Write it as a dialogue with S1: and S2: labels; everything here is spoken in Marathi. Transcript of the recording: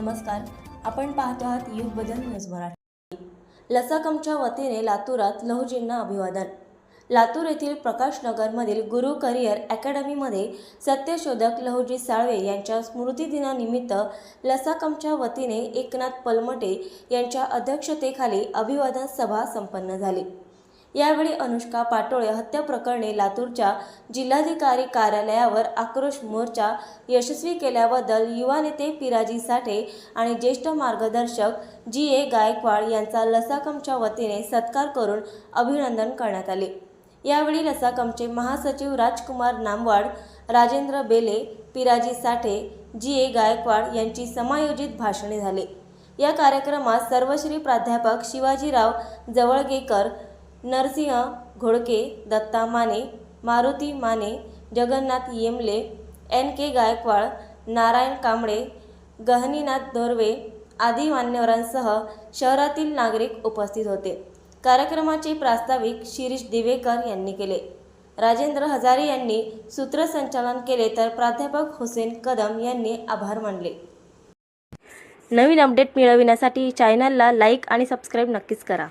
S1: नमस्कार. आपण पाहतो आहात युग बदल न्यूज मराठी. लसाकमच्या वतीने लातूरात लहुजींना अभिवादन. लातूर येथील प्रकाशनगरमधील गुरु करिअर अकॅडमीमध्ये सत्यशोधक लहुजी साळवे यांच्या स्मृतिदिनानिमित्त लसाकमच्या वतीने एकनाथ पलमटे यांच्या अध्यक्षतेखाली अभिवादन सभा संपन्न झाली. यावेळी अनुष्का पाटोळे हत्या प्रकरणी लातूरच्या जिल्हाधिकारी कार्यालयावर आक्रोश मोर्चा यशस्वी केल्याबद्दल युवा नेते पिराजी साठे आणि ज्येष्ठ मार्गदर्शक जी ए गायकवाड यांचा लसाकमच्या वतीने सत्कार करून अभिनंदन करण्यात आले. यावेळी लसाकमचे महासचिव राजकुमार नामवाड राजेंद्र बेले पिराजी साठे जी ए गायकवाड यांची समायोजित भाषणे झाले. या कार्यक्रमात सर्वश्री प्राध्यापक शिवाजीराव जवळगेकर नरसिंह घोडके दत्ता माने मारुती माने जगन्नाथ येमले एन के गायकवाड नारायण कांबळे गहनीनाथ धोरवे आदी मान्यवरांसह शहरातील नागरिक उपस्थित होते. कार्यक्रमाचे प्रास्ताविक शिरीष दिवेकर यांनी केले. राजेंद्र हजारे यांनी सूत्रसंचालन केले तर प्राध्यापक हुसेन कदम यांनी आभार मानले. नवीन अपडेट मिळविण्यासाठी चॅनलला लाईक आणि सबस्क्राईब नक्कीच करा.